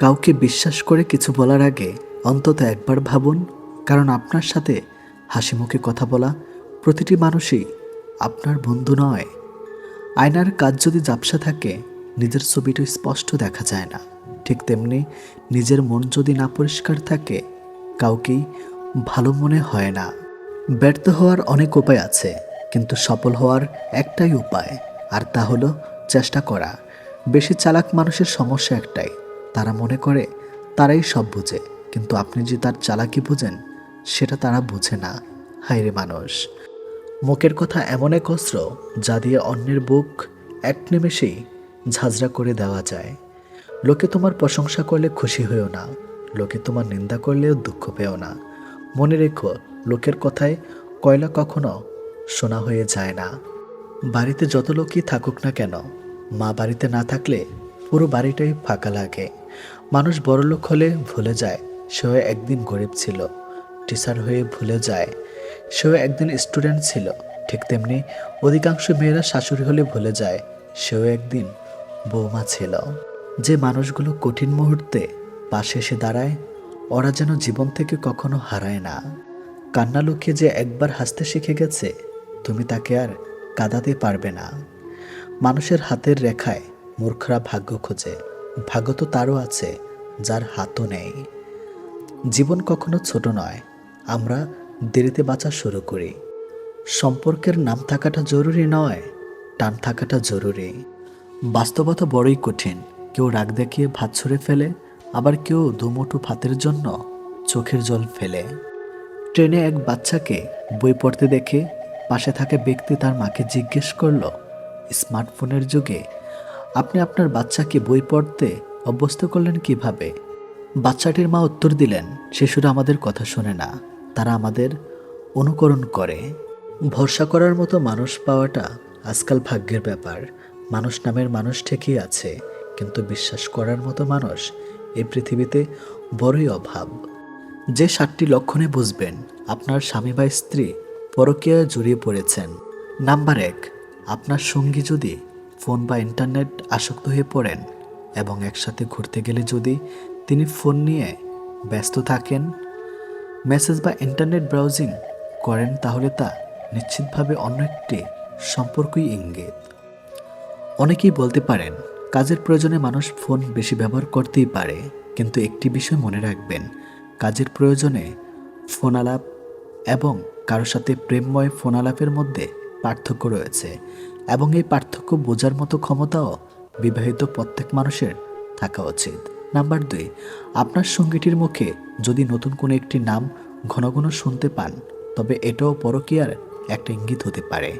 কাউকে বিশ্বাস করে কিছু বলার আগে অন্তত একবার ভাবুন, কারণ আপনার সাথে হাসি মুখে কথা বলা প্রতিটি মানুষই আপনার বন্ধু নয়। আয়নার কাজ যদি জাপসা থাকে, নিজের ছবিটা স্পষ্ট দেখা যায় না। ঠিক তেমনি নিজের মন যদি না পরিষ্কার থাকে, কাউকেই ভালো মনে হয় না। ব্যর্থ হওয়ার অনেক উপায় আছে, কিন্তু সফল হওয়ার একটাই উপায়, আর তা হলো চেষ্টা করা। বেশি চালাক মানুষের সমস্যা একটাই তারা মনে করে, তারাই সব বুঝে। কিন্তু আপনি যে তার চালাকি বুঝেন, সেটা তারা বুঝে না। হায়রে মানুষ। মুখের কথা এমন এক অস্ত্র, যা দিয়ে অন্যের বুক এক নিমেষেই ঝাঁঝরা করে দেওয়া যায়। লোকে তোমার প্রশংসা করলে খুশি হয়েও না। লোকে তোমার নিন্দা করলেও দুঃখ পেও না। মনে রেখো, লোকের কথায় কয়লা কখনো শোনা হয়ে যায় না। বাড়িতে যত লোকই থাকুক না কেন, মা বাড়িতে না থাকলে পুরো বাড়িটাই ফাঁকা লাগে। মানুষ বড়লোক হলে ভুলে যায়, সেও একদিন গরিব ছিল। টিচার হয়ে ভুলে যায়, সেও একদিন স্টুডেন্ট ছিল। ঠিক তেমনি অধিকাংশ মেয়েরা শাশুড়ি হলে ভুলে যায়, সেও একদিন বৌমা ছিল। যে মানুষগুলো কঠিন মুহূর্তে পাশে এসে দাঁড়ায়, ওরা যেন জীবন থেকে কখনো হারায় না। কান্না লুকিয়ে যে একবার হাসতে শিখে গেছে, তুমি তাকে আর কাঁদাতে পারবে না। মানুষের হাতের রেখায় মূর্খরা ভাগ্য খোঁজে। ভাগ্য তো তারও আছে, যার হাতও নেই। জীবন কখনো ছোট নয়, আমরা দেরিতে বাঁচা শুরু করি। সম্পর্কের নাম থাকাটা জরুরি নয়, টান থাকাটা জরুরি। বাস্তবতা বড়ই কঠিন, কেউ রাগ দেখিয়ে ভাত ছড়ে ফেলে, আবার কেউ দুমুঠো ভাতের জন্য চোখের জল ফেলে। ট্রেনে এক বাচ্চাকে বই পড়তে দেখে পাশে থাকা ব্যক্তি তার মাকে জিজ্ঞেস করল, স্মার্টফোনের যুগে আপনি আপনার বাচ্চাকে বই পড়তে অভ্যস্ত করলেন কীভাবে? বাচ্চাটির মা উত্তর দিলেন, শিশুরা আমাদের কথা শোনে না, তারা আমাদের অনুকরণ করে। ভরসা করার মতো মানুষ পাওয়াটা আজকাল ভাগ্যের ব্যাপার। মানুষ নামের মানুষ ঠিকই আছে, কিন্তু বিশ্বাস করার মতো মানুষ এই পৃথিবীতে বড়ই অভাব। যে সাতটি লক্ষণে বুঝবেন, আপনার স্বামী বা স্ত্রী পরকীয়ায় জড়িয়ে পড়েছেন। নাম্বার এক, আপনার সঙ্গী যদি ফোন বা ইন্টারনেট আসক্ত হয়ে পড়েন এবং একসাথে ঘুরতে গেলে যদি তিনি ফোন নিয়ে ব্যস্ত থাকেন, মেসেজ বা ইন্টারনেট ব্রাউজিং করেন, তাহলে তা নিশ্চিতভাবে অন্য একটি সম্পর্কই ইঙ্গিত। অনেকেই বলতে পারেন, কাজের প্রয়োজনে মানুষ ফোন বেশি ব্যবহার করতেই পারে, কিন্তু একটি বিষয় মনে রাখবেন, কাজের প্রয়োজনে ফোন আলাপ এবং কারোর সাথে প্রেমময় ফোন আলাপের মধ্যে পার্থক্য রয়েছে। এবং এই পার্থক্য বোঝার মতো ক্ষমতাও বিবাহিত প্রত্যেক মানুষের থাকা উচিত। নাম্বার দুই, আপনার সঙ্গীটির মুখে যদি নতুন কোনো একটি নাম ঘন ঘন শুনতে পান, তবে এটাও পরকীয়ার একটা ইঙ্গিত হতে পারে।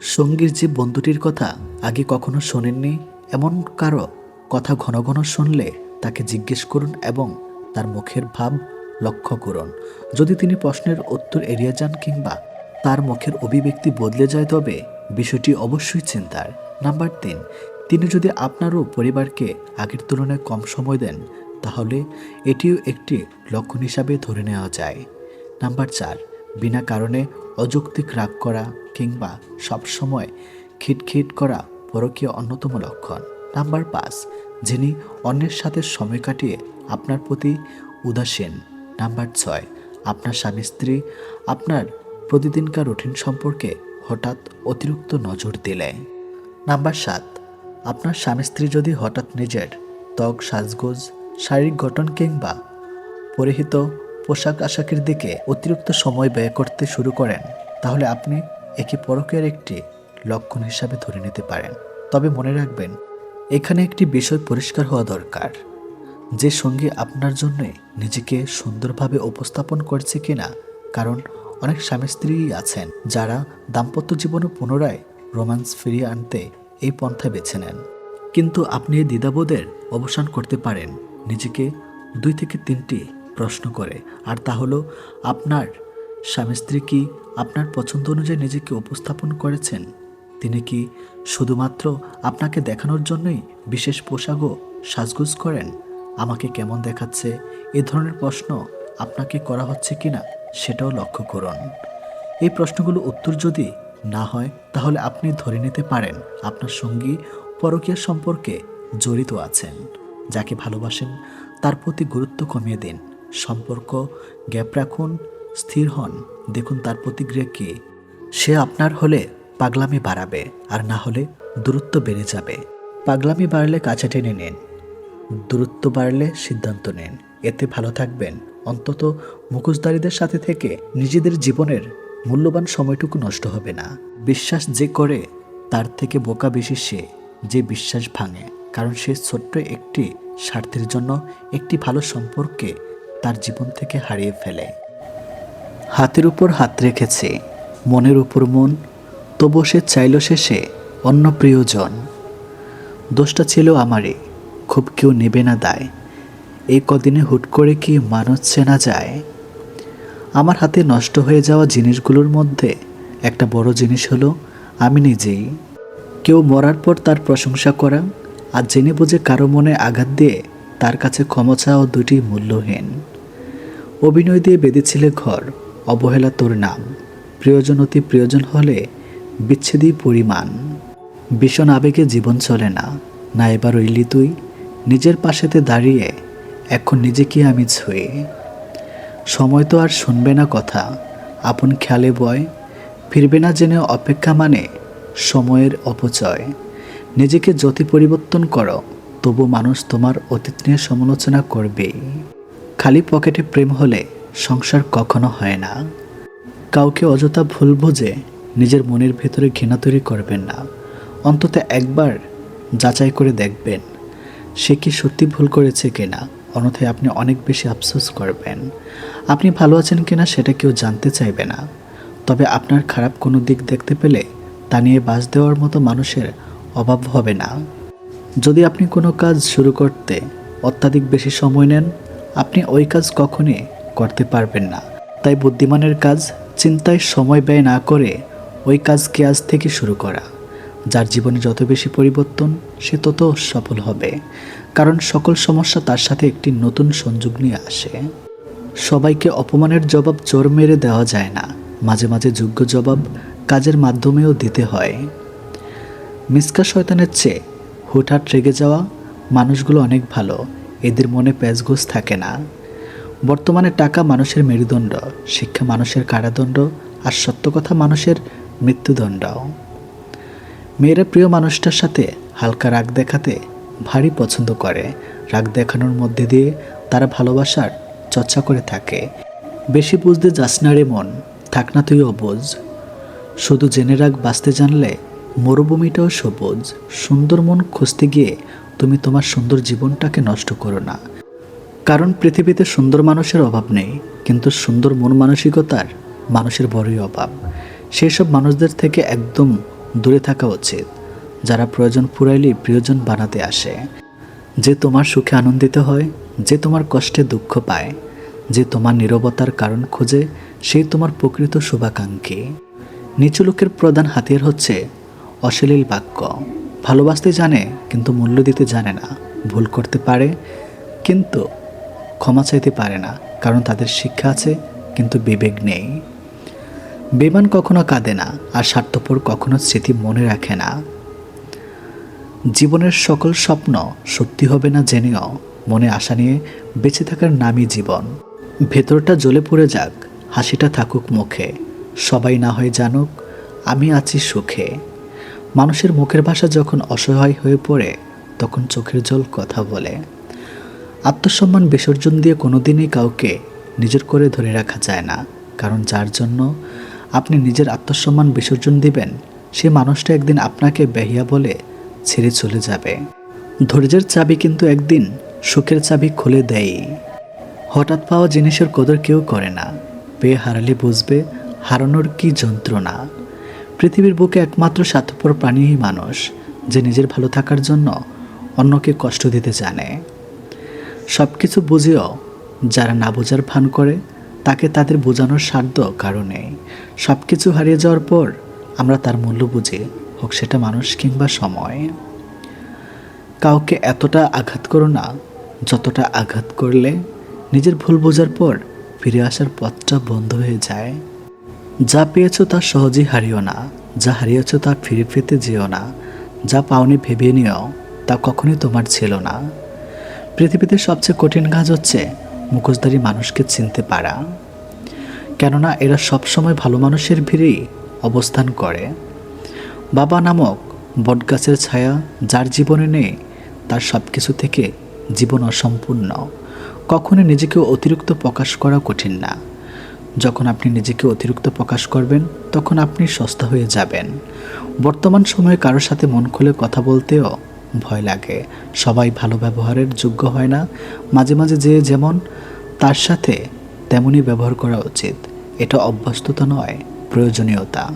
সঙ্গীর যে বন্ধুটির কথা আগে কখনো শোনেননি, এমন কারও কথা ঘন ঘন শুনলে তাকে জিজ্ঞেস করুন এবং তার মুখের ভাব লক্ষ্য করুন। যদি তিনি প্রশ্নের উত্তর এড়িয়ে যান কিংবা তার মুখের অভিব্যক্তি বদলে যায়, তবে বিষয়টি অবশ্যই চিন্তার। নাম্বার তিন, তিনি যদি আপনারও পরিবারকে আগের তুলনায় কম সময় দেন, তাহলে এটিও একটি লক্ষণ হিসাবে ধরে নেওয়া যায়। নাম্বার চার, বিনা কারণে অযৌক্তিক রাগ করা কিংবা সবসময় খিটখিট করা পরকীয় অন্যতম লক্ষণ। নাম্বার পাঁচ, যিনি অন্যের সাথে সময় কাটিয়ে আপনার প্রতি উদাসীন। নাম্বার ছয়, আপনার স্বামী স্ত্রী আপনার প্রতিদিনকার রুটিন সম্পর্কে হঠাৎ অতিরিক্ত নজর দিলে। নাম্বার সাত, আপনার স্বামী স্ত্রী যদি হঠাৎ নিজের ত্বক, সাজগোজ, শারীরিক গঠন কিংবা পরিহিত পোশাক আশাকের দিকে অতিরিক্ত সময় ব্যয় করতে শুরু করেন, তাহলে আপনি একে পরকের একটি লক্ষণ হিসাবে ধরে নিতে পারেন। তবে মনে রাখবেন, এখানে একটি বিষয় পরিষ্কার হওয়া দরকার। যে সঙ্গী আপনার জন্য নিজেকে সুন্দরভাবে উপস্থাপন করছে কিনা, কারণ অনেক স্বামী স্ত্রী আছেন যারা দাম্পত্য জীবনে পুনরায় রোম্যান্স ফিরিয়ে আনতে এই পন্থা বেছে নেন। কিন্তু আপনি এই দ্বিধাবোধের অবসান করতে পারেন। নিজেকে দুই থেকে তিনটি প্রশ্ন করে, আর তা হলো, আপনার স্বামী স্ত্রী কি আপনার পছন্দ অনুযায়ী নিজেকে উপস্থাপন করেছেন? তিনি কি শুধুমাত্র আপনাকে দেখানোর জন্যই বিশেষ পোশাকও সাজগুজ করেন? আমাকে কেমন দেখাচ্ছে? এ ধরনের প্রশ্ন আপনাকে করা হচ্ছে কিনা? সেটাও লক্ষ্য করুন। এই প্রশ্নগুলো উত্তর যদি না হয়, তাহলে আপনি ধরে নিতে পারেন আপনার সঙ্গী পরকীয়া সম্পর্কে জড়িত আছেন, যাকে ভালোবাসেন, তার প্রতি গুরুত্ব কমিয়ে দিন। সম্পর্ক, গ্যাপ রাখুন, স্থির হন, দেখুন তার প্রতিক্রিয়া কী। সে আপনার হলে পাগলামি বাড়াবে, আর না হলে দূরত্ব বেড়ে যাবে। পাগলামি বাড়লে কাছে টেনে নিন, দূরত্ব বাড়লে সিদ্ধান্ত নিন। এতে ভালো থাকবেন। অন্তত মুখোশধারীদের সাথে থেকে নিজেদের জীবনের মূল্যবান সময়টুকু নষ্ট হবে না। বিশ্বাস যে করে, তার থেকে বোকা বেশি সে যে বিশ্বাস ভাঙে, কারণ সে ছোট্ট একটি স্বার্থের জন্য একটি ভালো সম্পর্কে তার জীবন থেকে হারিয়ে ফেলে। হাতের উপর হাত রেখেছে, মনের উপর মন তবু সে চাইল শেষে অন্য প্রিয়জন। দোষটা ছিল আমারই, খুব কেউ নেবে না দায়। এই কদিনে হুট করে কি মানুষ চেনা যায়? আমার হাতে নষ্ট হয়ে যাওয়া জিনিসগুলোর মধ্যে একটা বড় জিনিস হলো, আমি নিজেই। কেউ মরার পর তার প্রশংসা করা আর জেনে বুঝে কারও মনে আঘাত দিয়ে তার কাছে ক্ষমা চাওয়া দুটি মূল্যহীন। অভিনয় দিয়ে বেঁধেছিলে ঘর, অবহেলা তোর নাম। প্রিয়জন অতি প্রিয়জন হলে বিচ্ছেদই পরিমাণ। ভীষণ আবেগে জীবন চলে না। না এবার রইলি তুই, নিজের পাশেতে দাঁড়িয়ে এখন নিজেকে আমি ছুঁয়ে সময় তো আর শুনবে না কথা, আপন খেয়ালে বয়। ফিরবে না জেনে অপেক্ষা মানে সময়ের অপচয়। নিজেকে যতি পরিবর্তন করো, তবু মানুষ তোমার অতীত নিয়ে সমালোচনা করবেই। খালি পকেটে প্রেম হলে সংসার কখনো হয় না। কাউকে অযথা ভুল বুঝে নিজের মনের ভেতরে ঘৃণা তৈরি করবেন না। অন্তত একবার যাচাই করে দেখবেন, সে কি সত্যি ভুল করেছে কিনা। অন্যথায় আপনি অনেক বেশি আফসোস করবেন। আপনি ভালো আছেন কিনা সেটা কেউ জানতে চাইবে না। তবে আপনার খারাপ কোনো দিক দেখতে পেলে তা নিয়ে বাস দেওয়ার মতো মানুষের অভাব হবে না। যদি আপনি কোনো কাজ শুরু করতে অত্যাধিক বেশি সময় নেন, আপনি ওই কাজ কখনই করতে পারবেন না। তাই বুদ্ধিমানের কাজ চিন্তায় সময় ব্যয় না করে ওই কাজকে আজ থেকে শুরু করা। যার জীবনে যত বেশি পরিবর্তন, সে তত সফল হবে। কারণ সকল সমস্যা তার সাথে একটি নতুন সংযোগ নিয়ে আসে। সবাইকে অপমানের জবাব চোর মেরে দেওয়া যায় না। মাঝে মাঝে যোগ্য জবাব কাজের মাধ্যমেও দিতে হয়। মিসকা শয়তানের চেয়ে হুটহাট রেগে যাওয়া মানুষগুলো অনেক ভালো। এদের মনে প্যাচগোজ থাকে না। বর্তমানে টাকা মানুষের মেরুদণ্ড, শিক্ষা মানুষের কারাদণ্ড, আর সত্য কথা মানুষের মৃত্যুদণ্ড। মেয়েরা প্রিয় মানুষটার সাথে হালকা রাগ দেখাতে ভারী পছন্দ করে। রাগ দেখানোর মধ্যে দিয়ে তারা ভালোবাসার চর্চা করে থাকে। বেশি বুঝতে যাস না রে মন, থাক না তুই অবুজ শুধু জেনে রাখ, বাঁচতে জানলে মরুভূমিটাও সবুজ। সুন্দর মন খুঁজতে গিয়ে তুমি তোমার সুন্দর জীবনটাকে নষ্ট করো না। কারণ পৃথিবীতে সুন্দর মানুষের অভাব নেই, কিন্তু সুন্দর মন মানসিকতার মানুষের বড়ই অভাব। সেই সব মানুষদের থেকে একদম দূরে থাকা উচিত। যারা প্রয়োজন পুরাইলেই প্রিয়জন বানাতে আসে। যে তোমার সুখে আনন্দিত হয়, যে তোমার কষ্টে দুঃখ পায়, যে তোমার নীরবতার কারণ খোঁজে সেই তোমার প্রকৃত শুভাকাঙ্ক্ষী। নিচু লোকের প্রধান হাতিয়ার হচ্ছে অশ্লীল বাক্য। ভালোবাসতে জানে, কিন্তু মূল্য দিতে জানে না। ভুল করতে পারে, কিন্তু ক্ষমা চাইতে পারে না, কারণ তাদের শিক্ষা আছে, কিন্তু বিবেক নেই। বেমান কখনো কাঁদে না, আর স্বার্থপর কখনো স্মৃতি মনে রাখে না। জীবনের সকল স্বপ্ন সত্যি হবে না জেনেও মনে আশা নিয়ে বেঁচে থাকার নামই জীবন। ভেতরটা জ্বলে পড়ে যাক, হাসিটা থাকুক মুখে। সবাই না হয় জানুক, আমি আছি সুখে। মানুষের মুখের ভাষা যখন অসহায় হয়ে পড়ে, তখন চোখের জল কথা বলে। আত্মসম্মান বিসর্জন দিয়ে কোনোদিনই কাউকে নিজের করে ধরে রাখা যায় না। কারণ যার জন্য আপনি নিজের আত্মসম্মান বিসর্জন দিবেন, সে মানুষটা একদিন আপনাকে বেহিয়া বলে ছেড়ে চলে যাবে। ধৈর্যের চাবি কিন্তু একদিন সুখের চাবি খুলে দেয়। হঠাৎ পাওয়া জিনিসের কদর কেউ করে না। পেয়ে হারালে বুঝবে হারানোর কি যন্ত্রণা। পৃথিবীর বুকে একমাত্র স্বার্থপর প্রাণীই মানুষ, যে নিজের ভালো থাকার জন্য অন্যকে কষ্ট দিতে জানে। সব কিছু বুঝেও যারা না বোঝার ভান করে, তাকে তাদের বোঝানোর সাধ্য কারণে সব কিছু হারিয়ে যাওয়ার পর আমরা তার মূল্য বুঝি। হোক সেটা মানুষ কিংবা সময়। কাউকে এতটা আঘাত করো না, যতটা আঘাত করলে নিজের ভুল বোঝার পর ফিরে আসার পথটা বন্ধ হয়ে যায়। যা পেয়েছ তা সহজেই হারিও না, যা হারিয়েছ তা ফিরে পেতে যেও না, যা পাওনি ভেবে নিও, তা কখনোই তোমার ছিল না। পৃথিবীতে সবচেয়ে কঠিন কাজ হচ্ছে মুখোশধারী মানুষকে চিনতে পারা। কেননা এরা সবসময় ভালো মানুষের ভিড়েই অবস্থান করে। বাবা নামক বটগাছের ছায়া যার জীবনে নেই, তার সব কিছু থেকে জীবন অসম্পূর্ণ। কখনই নিজেকে অতিরিক্ত প্রকাশ করা কঠিন না। যখন আপনি নিজেকে অতিরিক্ত প্রকাশ করবেন, তখন আপনি সস্তা হয়ে যাবেন। বর্তমান সময়ে কারোর সাথে মন খুলে কথা বলতেও ভয় লাগে। সবাই ভালো ব্যবহারের যোগ্য হয় না। মাঝে মাঝে যে যেমন, তার সাথে তেমনই ব্যবহার করা উচিত। এটা অভ্যস্ততা নয়, প্রয়োজনীয়তা।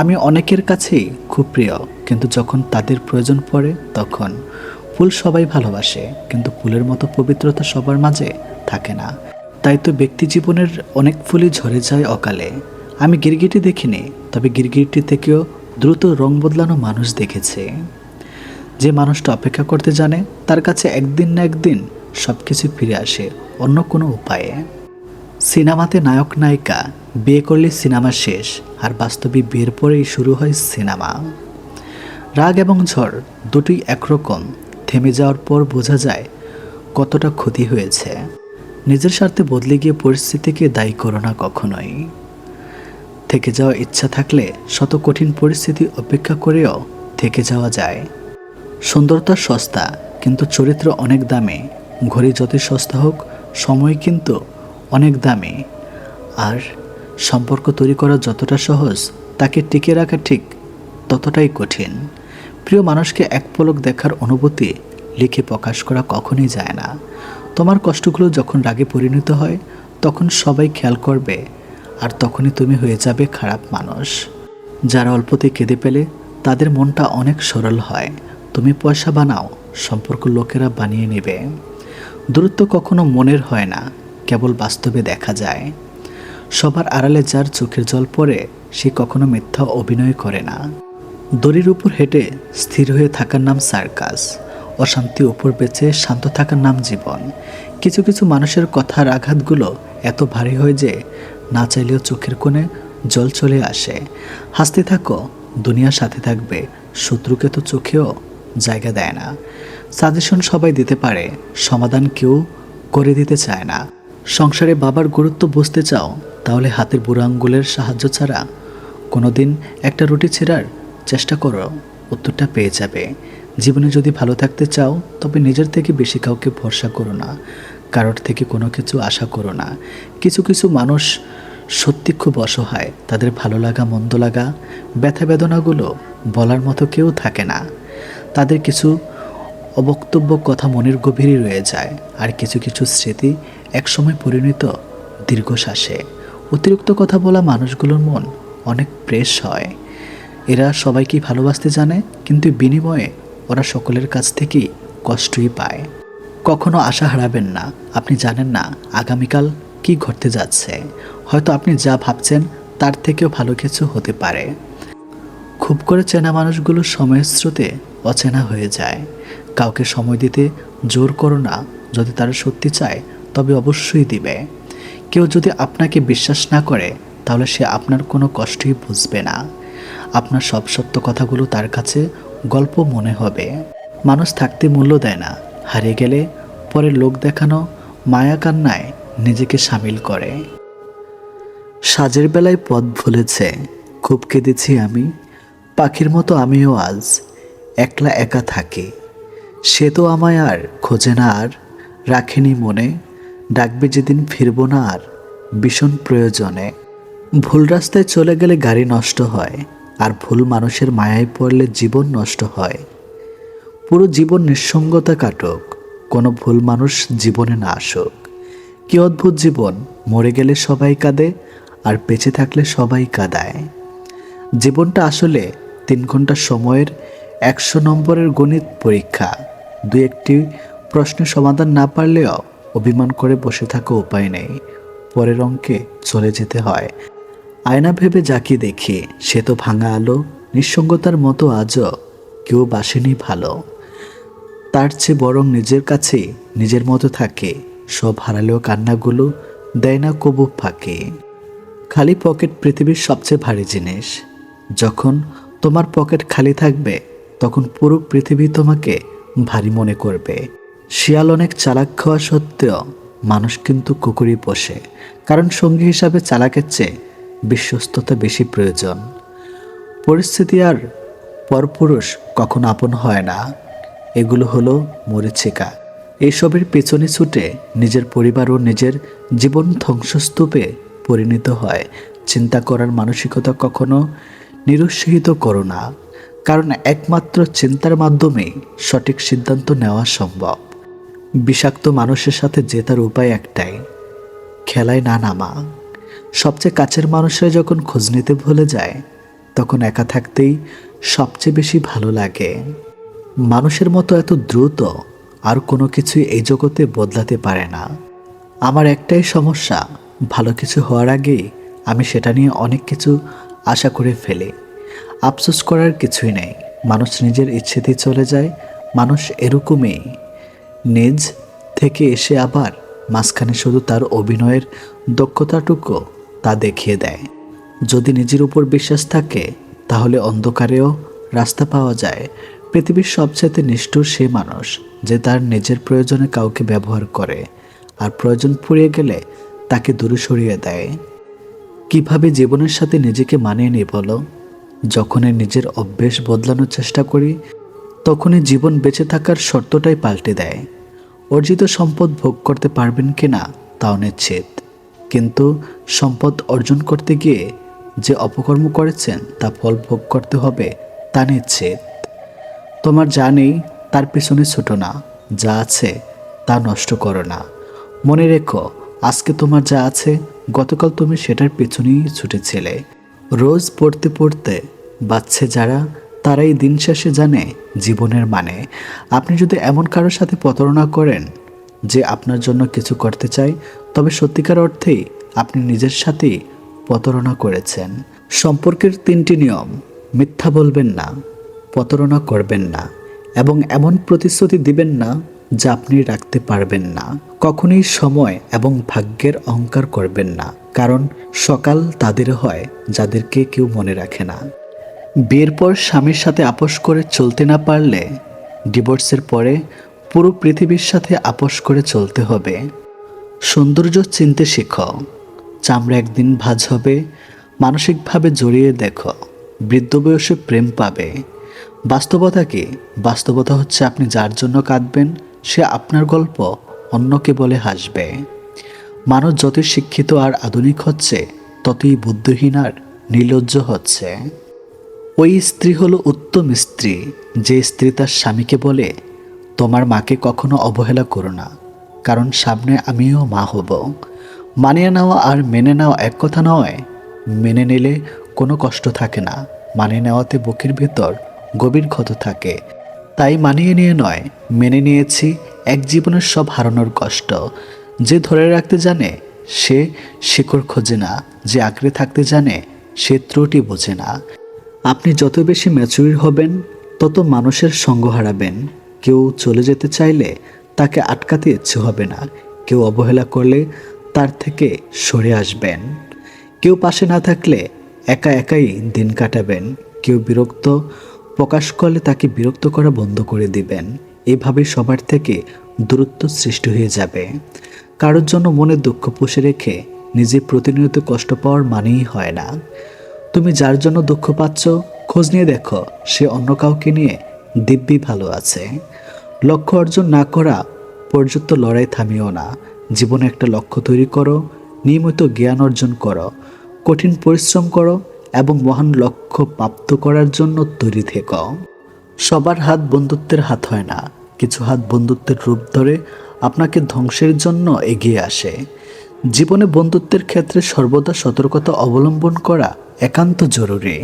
আমি অনেকের কাছেই খুব প্রিয়, কিন্তু যখন তাদের প্রয়োজন পড়ে, তখন ফুল সবাই ভালোবাসে, কিন্তু ফুলের মতো পবিত্রতা সবার মাঝে থাকে না। তাই তো ব্যক্তি জীবনের অনেক ফুলই ঝরে যায় অকালে। আমি গিরগিটি দেখিনি, তবে গিরগিটি থেকেও দ্রুত রং বদলানো মানুষ দেখেছে। যে মানুষটা অপেক্ষা করতে জানে, তার কাছে একদিন না একদিন সব কিছু ফিরে আসে অন্য কোনো উপায়ে। সিনেমাতে নায়ক নায়িকা, বিয়ে করলে সিনেমা শেষ, আর বাস্তবে বিয়ের পরেই শুরু হয় সিনেমা। রাগ এবং ঝড় দুটোই একরকম, থেমে যাওয়ার পর বোঝা যায় কতটা ক্ষতি হয়েছে। নিজের স্বার্থে বদলে গিয়ে পরিস্থিতিকে দায়ী করো না কখনোই। থেকে যাওয়ার ইচ্ছা থাকলে শত কঠিন পরিস্থিতি অপেক্ষা করেও থেকে যাওয়া যায়। সুন্দরতা সস্তা, কিন্তু চরিত্র অনেক দামে। ঘড়ি যতই সস্তা হোক, সময় কিন্তু অনেক দামি। আর সম্পর্ক তৈরি করা যতটা সহজ, তাকে টিকে রাখা ঠিক ততটাই কঠিন। প্রিয় মানুষকে এক পলক দেখার অনুভূতি লিখে প্রকাশ করা কখনই যায় না। তোমার কষ্টগুলো যখন রাগে পরিণত হয়, তখন সবাই খেয়াল করবে, আর তখনই তুমি হয়ে যাবে খারাপ মানুষ। যারা অল্পতে কেঁদে পেলে তাদের মনটা অনেক সরল হয়। তুমি পয়সা বানাও, সম্পর্ক লোকেরা বানিয়ে নেবে। দূরত্ব কখনো মনের হয় না। কেবল বাস্তবে দেখা যায়। সবার আড়ালে যার চোখের জল পড়ে, সে কখনো মিথ্যা অভিনয় করে না। দড়ির উপর হেঁটে স্থির হয়ে থাকার নাম সার্কাস, অশান্তি উপর বেঁচে শান্ত থাকার নাম জীবন। কিছু কিছু মানুষের কথার আঘাতগুলো এত ভারী হয় যে, না চাইলেও চোখের কোণে জল চলে আসে। হাসতে থাকো, দুনিয়ার সাথে থাকবে, শত্রুকে তো চোখেও জায়গা দেয় না। সাজেশন সবাই দিতে পারে, সমাধান কেউ করে দিতে চায় না। সংসারে বাবার গুরুত্ব বুঝতে চাও, তাহলে হাতের বুড়ো আঙ্গুলের সাহায্য ছাড়া কোনোদিন একটা রুটি ছেঁড়ার চেষ্টা করো। উত্তরটা পেয়ে যাবে। জীবনে যদি ভালো থাকতে চাও, তবে নিজের থেকে বেশি কাউকে ভরসা করো না। কারোর থেকে কোনো কিছু আশা করো না। কিছু কিছু মানুষ সত্যি খুব অসহায়। তাদের ভালো লাগা, মন্দ লাগা, ব্যথা বেদনাগুলো বলার মতো কেউ থাকে না। তাদের কিছু অবক্তব্য কথা মনের গভীরে রয়ে যায়। আর কিছু কিছু স্মৃতি একসময় পরিণত দীর্ঘশ্বাসে অতিরিক্ত কথা বলা মানুষগুলোর মন অনেক প্রেস হয়। এরা সবাইকেই ভালোবাসতে জানে, কিন্তু বিনিময়ে ওরা সকলের কাছ থেকেই কষ্টই পায়। কখনো আশা হারাবেন না। আপনি জানেন না আগামীকাল কি ঘটতে যাচ্ছে। হয়তো আপনি যা ভাবছেন তার থেকেও ভালো কিছু হতে পারে। খুব করে চেনা মানুষগুলো সময়ের স্রোতে অচেনা হয়ে যায়। কাউকে সময় দিতে জোর করো না। যদি তারা সত্যি চায় তবে অবশ্যই দিবে। কেউ যদি আপনাকে বিশ্বাস না করে, তাহলে সে আপনার কোনো কষ্টই বুঝবে না। আপনার সব সত্য কথাগুলো তার কাছে গল্প মনে হবে। মানুষ থাকতে মূল্য দেয় না। হারিয়ে গেলে পরে লোক দেখানো মায়া কান্নায় নিজেকে সামিল করে। সাজের বেলায় পথ ভুলেছে। খুব কেঁদেছি আমি। পাখির মতো আমিও আজ একলা একা থাকি। সে তো আমায় আর খোঁজে না আর রাখেনি মনে। ডাকবে যেদিন ফিরব না আর, ভীষণ প্রয়োজনে। ভুল রাস্তায় চলে গেলে গাড়ি নষ্ট হয়, আর ভুল মানুষের মায়ায় পড়লে জীবন নষ্ট হয়। পুরো জীবন নিঃসঙ্গতা কাটুক, কোনো ভুল মানুষ জীবনে না আসুক। কি অদ্ভুত জীবন, মরে গেলে সবাই কাঁদে, আর বেঁচে থাকলে সবাই কাঁদায়। জীবনটা আসলে তিন ঘণ্টা সময়ের একশো নম্বরের গণিত পরীক্ষা। দু একটি প্রশ্নের সমাধান না পারলেও অভিমান করে বসে থাকা উপায় নেই। পরের অঙ্কে চলে যেতে হয়। আয়না ভেবে যাকে দেখি, সে তো ভাঙা আলো, নিঃসঙ্গতার মতো আজও কেউ বাসেনি ভালো। তার চেয়ে বরং নিজের কাছে নিজের মতো থাকে, সব হারালেও কান্নাগুলো দেয় না কবু ফাঁকে। খালি পকেট পৃথিবীর সবচেয়ে ভারী জিনিস। যখন তোমার পকেট খালি থাকবে, তখন পুরো পৃথিবী তোমাকে ভারী মনে করবে। শিয়াল অনেক চালাক খাওয়া সত্ত্বেও মানুষ কিন্তু কুকুরই পোষে, কারণ সঙ্গী হিসাবে চালাকের চেয়ে বিশ্বস্ততা বেশি প্রয়োজন। পরিস্থিতি আর পরপুরুষ কখন আপন হয় না। এগুলো হলো মরিচিকা। এইসবের পেছনে ছুটে নিজের পরিবার ও নিজের জীবন ধ্বংসস্তূপে পরিণত হয়। চিন্তা করার মানসিকতা কখনো নিরুৎসাহিত করো না, কারণ একমাত্র চিন্তার মাধ্যমেই সঠিক সিদ্ধান্ত নেওয়া সম্ভব। বিষাক্ত মানুষের সাথে জেতার উপায় একটাই, খেলায় না নামা। সবচেয়ে কাছের মানুষরা যখন খোঁজ নিতে ভুলে যায়, তখন একা থাকতেই সবচেয়ে বেশি ভালো লাগে। মানুষের মতো এত দ্রুত আর কোনো কিছুই এই জগতে বদলাতে পারে না। আমার একটাই সমস্যা, ভালো কিছু হওয়ার আগেই আমি সেটা নিয়ে অনেক কিছু আশা করে ফেলি। আফসোস করার কিছুই নেই, মানুষ নিজের ইচ্ছেতেই চলে যায়, মানুষ এরকমই। নিজ থেকে এসে আবার মাঝখানে শুধু তার অভিনয়ের দক্ষতাটুকু তা দেখিয়ে দেয়। যদি নিজের উপর বিশ্বাস থাকে, তাহলে অন্ধকারেও রাস্তা পাওয়া যায়। পৃথিবীর সবচেয়ে নিষ্ঠুর সে মানুষ যে তার নিজের প্রয়োজনে কাউকে ব্যবহার করে আর প্রয়োজন ফুরিয়ে গেলে তাকে দূরে সরিয়ে দেয়। কীভাবে জীবনের সাথে নিজেকে মানিয়ে নিই বলো? যখনই নিজের অভ্যেস বদলানোর চেষ্টা করি তখনই জীবন বেঁচে থাকার শর্তটাই পাল্টে দেয়। অর্জিত সম্পদ ভোগ করতে পারবেন কি না তাও নিশ্চিত। কিন্তু সম্পদ অর্জন করতে গিয়ে যে অপকর্ম করেছেন, তা ফল ভোগ করতে হবে, তা নিশ্চিত। তোমার যা নেই, তার পিছনে ছোটো না। যা আছে, তা নষ্ট করো না। মনে রেখো, আজকে তোমার যা আছে, গতকাল তুমি সেটার পেছনেই ছুটেছিলে। রোজ পড়তে পড়তে বাচ্চে যারা তারাই দিন শেষে জানে জীবনের মানে। আপনি যদি এমন কারোর সাথে প্রতারণা করেন যে আপনার জন্য কিছু করতে চায়, তবে সত্যিকার অর্থেই আপনি নিজের সাথেই প্রতারণা করেছেন। সম্পর্কের তিনটি নিয়ম, মিথ্যা বলবেন না, প্রতারণা করবেন না, এবং এমন প্রতিশ্রুতি দিবেন না যা আপনি রাখতে পারবেন না। কখনোই সময় এবং ভাগ্যের অহংকার করবেন না, কারণ সকাল তাদের হয় যাদেরকে কেউ মনে রাখে না। বিয়ের পর স্বামীর সাথে আপোষ করে চলতে না পারলে ডিভোর্সের পরে পুরো পৃথিবীর সাথে আপোষ করে চলতে হবে। সৌন্দর্য চিনতে শেখো। চামড়া একদিন ভাজ হবে, মানসিকভাবে জড়িয়ে দেখো, বৃদ্ধ বয়সে প্রেম পাবে। বাস্তবতা কি? বাস্তবতা হচ্ছে আপনি যার জন্য কাঁদবেন, সে আপনার গল্প অন্যকে বলে হাসবে। মানুষ যতই শিক্ষিত আর আধুনিক হচ্ছে, ততই বুদ্ধিহীন আর নির্লজ্জ হচ্ছে। ওই স্ত্রী হলো উত্তম স্ত্রী। যে স্ত্রী তার স্বামীকে বলে, তোমার মাকে কখনো অবহেলা করো না, কারণ সামনে আমিও মা হব। মানিয়ে নেওয়া আর মেনে নেওয়া এক কথা নয়, মেনে নিলে কোনো কষ্ট থাকে না। মানিয়ে নেওয়াতে বুকের ভেতর গভীর ক্ষত থাকে। তাই মানিয়ে নিয়ে নয়, মেনে নিয়েছি এক জীবনের সব হারানোর কষ্ট। যে ধরে রাখতে জানে, সে শিকড় খোঁজে না। যে আঁকড়ে থাকতে জানে, সে ত্রুটি বোঝে না। আপনি যত বেশি ম্যাচুর হবেন, তত মানুষের সঙ্গ হারাবেন। কেউ চলে যেতে চাইলে তাকে আটকাতে ইচ্ছে হবে না। কেউ অবহেলা করলে তার থেকে সরে আসবেন। কেউ পাশে না থাকলে একা একাই দিন কাটাবেন। কেউ বিরক্ত প্রকাশ করলে তাকে বিরক্ত করা বন্ধ করে দিবেন। এভাবে সবার থেকে দূরত্ব সৃষ্টি হয়ে যাবে। কারোর জন্য মনে দুঃখ পুষে রেখে নিজে প্রতিনিয়ত কষ্ট পাওয়ার মানেই হয় না। তুমি যার জন্য দুঃখ পাচ্ছ, খোঁজ নিয়ে দেখো, সে অন্য কাউকে নিয়ে দিব্যি ভালো আছে। লক্ষ্য অর্জন না করা পর্যন্ত লড়াই থামিও না। জীবনে একটা লক্ষ্য তৈরি করো, নিয়মিত জ্ঞান অর্জন করো, কঠিন পরিশ্রম করো এবং মহান লক্ষ্য প্রাপ্ত করার জন্য তৈরি থেকো। সবার হাত বন্ধুত্বের হাত হয় না, কিছু হাত বন্ধুত্বের রূপ ধরে আপনাকে ধ্বংসের জন্য এগিয়ে আসে। জীবনে বন্ধুত্বের ক্ষেত্রে সর্বদা সতর্কতা অবলম্বন করা একান্ত জরুরি।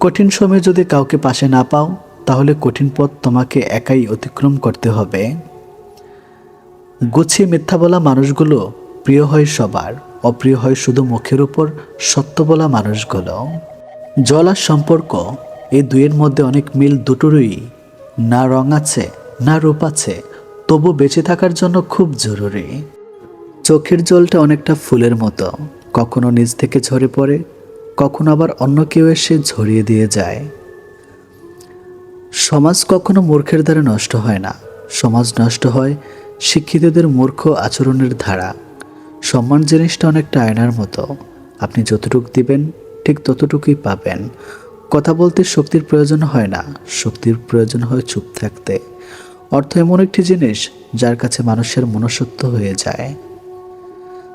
কঠিন সময়ে যদি কাউকে পাশে না পাও, তাহলে কঠিন পথ তোমাকে একাই অতিক্রম করতে হবে। গুছিয়ে মিথ্যা বলা মানুষগুলো প্রিয় হয় সবার, অপ্রিয় হয় শুধু মুখের উপর সত্য বলা মানুষগুলো। জল আর সম্পর্ক, এই দুইয়ের মধ্যে অনেক মিল দুটোরই। না রং আছে, না রূপ আছে, তবু বেঁচে থাকার জন্য খুব জরুরি। চোখের জলটা অনেকটা ফুলের মতো, কখনো নিজ থেকে ঝরে পড়ে কখনো আবার অন্য কেউ এসে ঝরিয়ে দিয়ে যায়। সমাজ কখনো মূর্খের দ্বারা নষ্ট হয় না। সমাজ নষ্ট হয় শিক্ষিতদের মূর্খ আচরণের ধারা। সম্মান জিনিসটা অনেকটা আয়নার মতো। আপনি যতটুকু দিবেন, ঠিক ততটুকুই পাবেন। কথা বলতে শক্তির প্রয়োজন হয় না। শক্তির প্রয়োজন হয় চুপ থাকতে। অর্থ এমন একটি জিনিস যার কাছে মানুষের মনসত্ব হয়ে যায়।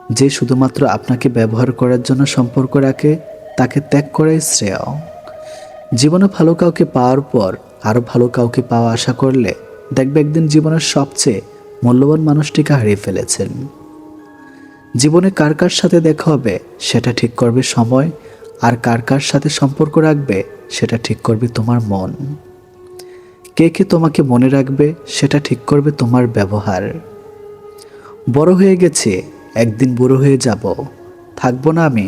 যে শুধুমাত্র আপনাকে ব্যবহার করার জন্য সম্পর্ক রাখে তাকে ত্যাগ করাই শ্রেয়। জীবনে ভালো কাউকে পাওয়ার পর আরও ভালো কাউকে পাওয়া আশা করলে দেখবে একদিন জীবনের সবচেয়ে মূল্যবান মানুষটিকে হারিয়ে ফেলেছেন। জীবনে কার কার সাথে দেখা হবে সেটা ঠিক করবে সময়, আর কার কার সাথে সম্পর্ক রাখবে সেটা ঠিক করবে তোমার মন। কে কে তোমাকে মনে রাখবে সেটা ঠিক করবে তোমার ব্যবহার। বড় হয়ে গেছে, একদিন বুড়ো হয়ে যাব, থাকব না আমি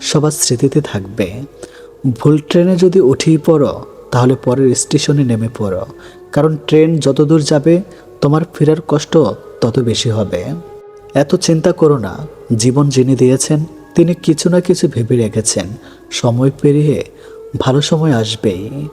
সবার স্মৃতিতে থাকবে। ভুল ট্রেনে যদি উঠেই পড়ো, তাহলে পরের স্টেশনে নেমে পড়ো। কারণ ট্রেন যত দূর যাবে, তোমার ফেরার কষ্ট তত বেশি হবে। এত চিন্তা করো না, জীবন যিনি দিয়েছেন, তিনি কিছু না কিছু ভেবে রেখেছেন। সময় পেরিয়ে ভালো সময় আসবেই।